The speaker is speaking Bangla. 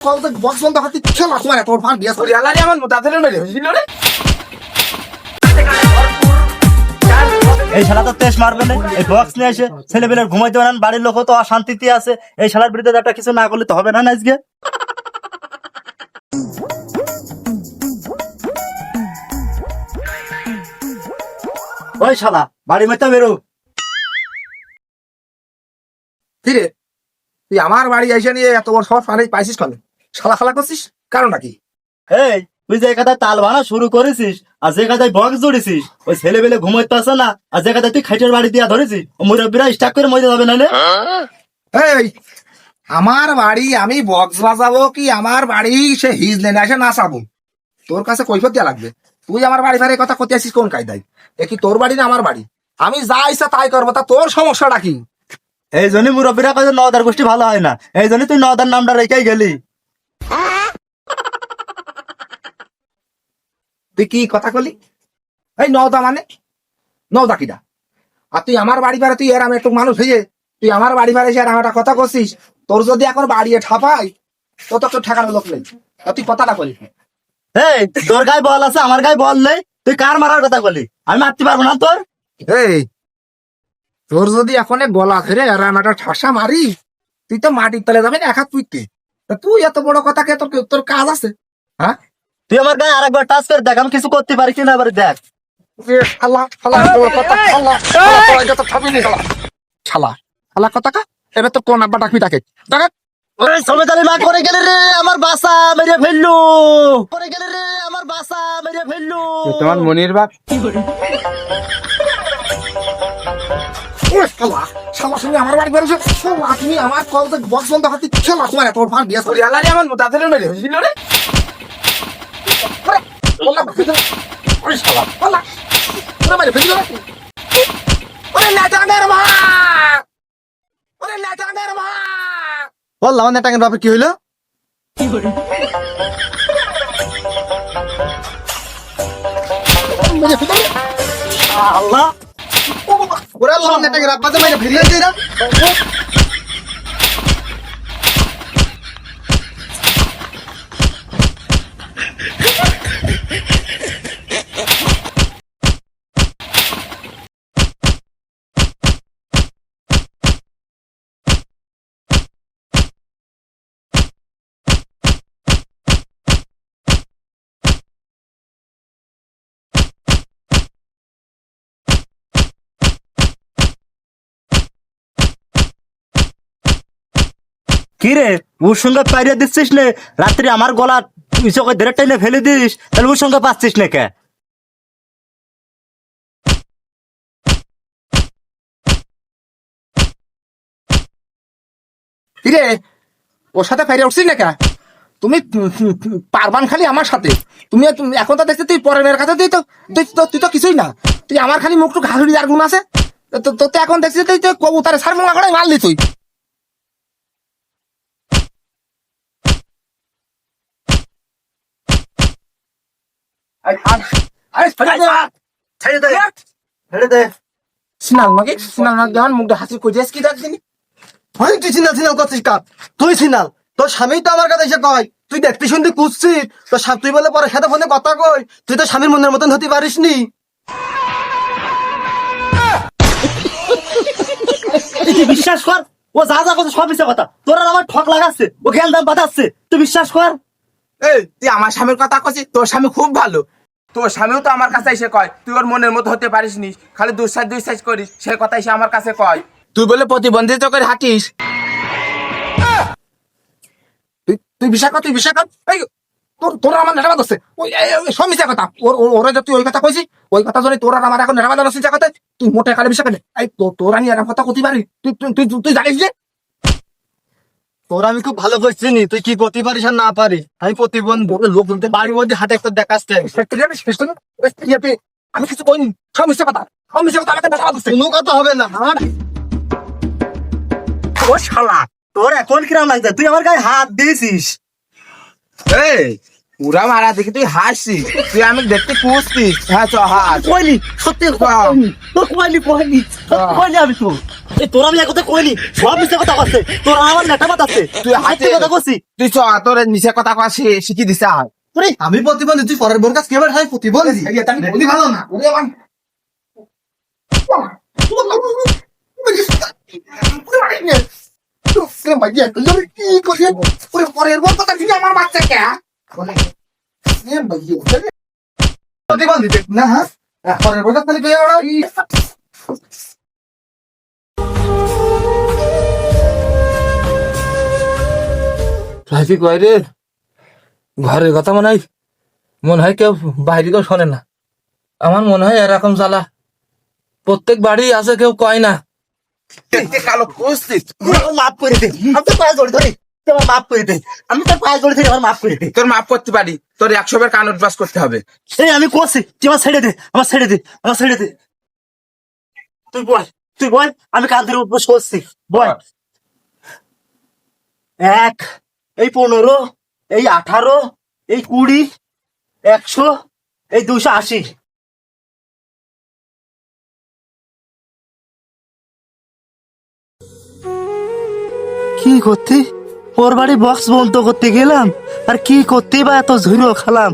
কত বক্স বন্ধ হাতে খেলা তোমার এত ভাগ বিয়া ওরে আল্লাহ আমার মোটা ছেলে মেরে হয়েছিল রে। এই শালা তো তেজ মারবে না এই বক্স নিয়ে এসে ছেলেবেলের ঘুমাইতে পারেন বাড়ির লোক তো অশান্তিতে আছে। এই শালার বিরুদ্ধে একটা কিছু না করলে তো হবে না না আজকে? ওই শালা বাড়ি মেতে বেরো। ফিরে তুই আমার বাড়ি এসে নিয়ে এত বড় সব পাইছিস কেন? শালা খালা করছিস? কারণটা কি এই তুই যে কাদায় তাল বানা শুরু করেছিস আর যে কাদায় বক্স জড়েছিস ওই ছেলেবেলে ঘুমাইতে আসে না আর যে কাদায় তুই খাইটের বাড়ি দিয়া ধরেছিস মুরব্বীরা স্টাক করে মজা যাবে না এই আমার বাড়ি আমি বক্স বাজাবো কি আমার বাড়ি সে হিজ লেনে এসে নাচাবো তোর কাছে কৈফত দেওয়া লাগবে। তুই আমার বাড়ি ফাড়ি কথা করতে আসিস কোন কায়দায়? কি তোর বাড়ি না আমার বাড়ি? আমি যা ইচ্ছা তাই করব তা তোর সমস্যাটা কি? এই জন্যই মুরব্বীরা যে নদার গোষ্ঠী ভালো হয় না। এই জন্যই তুই নদার নামটা রেখেই গেলি। তুই কি কথা কলি? এই নওদা মানে? নওদা কিটা আর তুই আমার বাড়ি ভাড়া তুই এরাম একটু মানুষ হয়ে তুই আমার বাড়ি ভাড়া এসে একটা কথা করছিস তোর যদি এখন বাড়ি ঠাপাই তো তো তোর ঠেকানোর লোক নেই। তুই কথাটা কলি এই তোর গায়ে বল আছে আমার গায়ে বল নেই। তুই কার মারার কথা বলি আমি মারতে পারব না তোর। এই তোর যদি এখন গলা ধরে এরাম একটা ঠাসা মারি তুই তো মাটির তলে যাবি না এক হাত তুইতে তা তুই এত বড় কথা কে তোর তোর কাজ আছে? হ্যাঁ? তুই আমার গায়ে আরেকবার টাচ করে দেখ আমি কিছু করতে পারি কিনা এবারে দেখ। এ শালা শালা কথা শালা শালা, তোর ঠাপিনি শালা। শালা শালা কথা কা এবার তো কোন আব্বা ডাকবি তাকে? ডাক ওরে সমেতালি মা করে গেলে রে আমার বাসা মেরে ফেললু। করে গেলে রে আমার বাসা মেরে ফেললু। তোমার মনির বাপ? ও শালা শালা শুনে আমার বাড়ি বেরোছে শালা তুমি আমার কল তো বক্স বন্ধ হাতে শালা তোমার এত ভাগ বিয়া ওরে আল্লাহ আমার মেরে হয়েছিল রে ওরে শালা শালা ওরে মারে ফেলি ওরে ওরে নাটানের মা ওরে নাটানের মা বললাম আমার টাঙ্গের বাপের কি হইল? আল্লাহ! ওরে আল্লাহ নাটানের আব্বা তো মারে কি রে ওর সঙ্গে পাইরে দিচ্ছিস নে? রাত্রি আমার গলা তুই চোখে ধরে টেনে ফেলে দিস, তাহলে ওর সঙ্গে পাচ্ছিস না কে? কিরে, ওর সাথে ফেরে উঠছিস না কে? তুমি পারবান খালি আমার সাথে। তুমি এখন তো দেখছি তুই পরের কাছে তুই তো তুই তো তুই তো কিছুই না। তুই আমার খালি মুখটু ঘাসুড়ি আর গুণ আছে। তো এখন দেখছিস তুই তো কবুতারে সার মোলা করে মারলি তুই আরে, আরে, ছেড়ে দে। ছেড়ে দে ছেড়ে দে সিনাল মাকে সিনাল মাকে আমার মুখটা হাসি করে কি দেখছিনি হয় তুই সিনাল সিনাল করছিস কাপ তুই সিনাল। তোর স্বামী তো আমার কাছে এসে কয় তুই দেখতে শুনতে কুচ্ছিস তোর তুই বলে পরে সাথে ফোনে কথা কই। তুই তো স্বামীর মনের মতন হতে পারিস নি বিশ্বাস কর ও যা যা কথা সব মিশে কথা। তোর আমার ঠক লাগাচ্ছে ও খেয়াল দাম বাতাচ্ছে তুই বিশ্বাস কর। এই তুই আমার স্বামীর কথা কছিস তোর স্বামী খুব ভালো। তোর স্বামীও তো আমার কাছে এসে কয়, তুই ওর মনের মতো হতে পারিস নি খালি দুঃসাজ দুঃসাজ করিস, সে কথা এসে আমার কাছে কয়। তুই বলে প্রতিবন্ধিত করে হাঁটিস? তুই তুই বিশ্বাস তুই কর এই, তোর তোর আমার নেটাবাদ আছে ওই সব মিশা কথা। ওর, ওর- যে তুই ওই কথা কইছিস ওই কথা যদি তোর আর আমার এখন নেটাবাদ আছে কথা তুই মোটে কালে করে এই, তোর আমি এরকম কথা কতি পারি তুই তুই তুই জানিস যে তোর আমি খুব ভালো করে চিনি তুই কি করতে পারিস আর না পারিস? আমি প্রতিবন্ধী। লোক বলতে বাড়ির মধ্যে হাতে একটা দেখাস আমি কিছু বলিনি সব মিশে কথা। সব মিশে কথা কোনো কথা হবে না। ও শালা তোর এখন কিরাম লাগছে? তুই আমার গায়ে হাত দিয়েছিস। এই পুরা মারা দেখি তুই হাসছিস তুই আমি দেখতে কুসছিস হ্যাঁ চ হাস কইলি সত্যি তোর কইলি কইনি বাহ। কইনি আমি তো এই তোর এক কথা কইনি সব মিথ্যে কথা করছে তোর আমার নেটা বাতাচ্ছে তুই হাতে সত্যি কথা কইছি তুই চ তোর নিচে কথা শি- শিখি দিছে তোরে আমি প্রতিবন্ধী তুই পরের বোন কাছে কেবার হয় প্রতিবন্ধী এই এটা আমি বলি ভালো না ওরে কি ওরে পরের বল কথা আমার এ ভাই প্রতিবন্ধী না হ্যাঁ পরের বল কথা দিবি ওরা কয় রে? ঘরের কথা মনে হয় মনে হয় কেউ বাইরে কেউ শোনে না। আমার মনে হয় এরকম জ্বালা। প্রত্যেক বাড়ি আছে, কেউ কয় না। কালো মাফ করে দে। আমি তো ধরি। আমার মাফ করে দে। আমি তোর পায়ে জড়ি ধরি আমার মাফ করে দে। তোর মাপ করতে পারি। তোর একশো বার কান করতে হবে। এই আমি করছি। তুই আমার ছেড়ে দে। আমার ছেড়ে দে। আমার ছেড়ে দে। তুই বল। তুই বল। আমি করছি। বল। এক এই পনেরো এই আঠারো এই কুড়ি একশো এই দুশো আশি। কি করতে? ওর বাড়ি বক্স বন্ধ করতে গেলাম। আর কি করতে বা এত ঝুড়ো খালাম।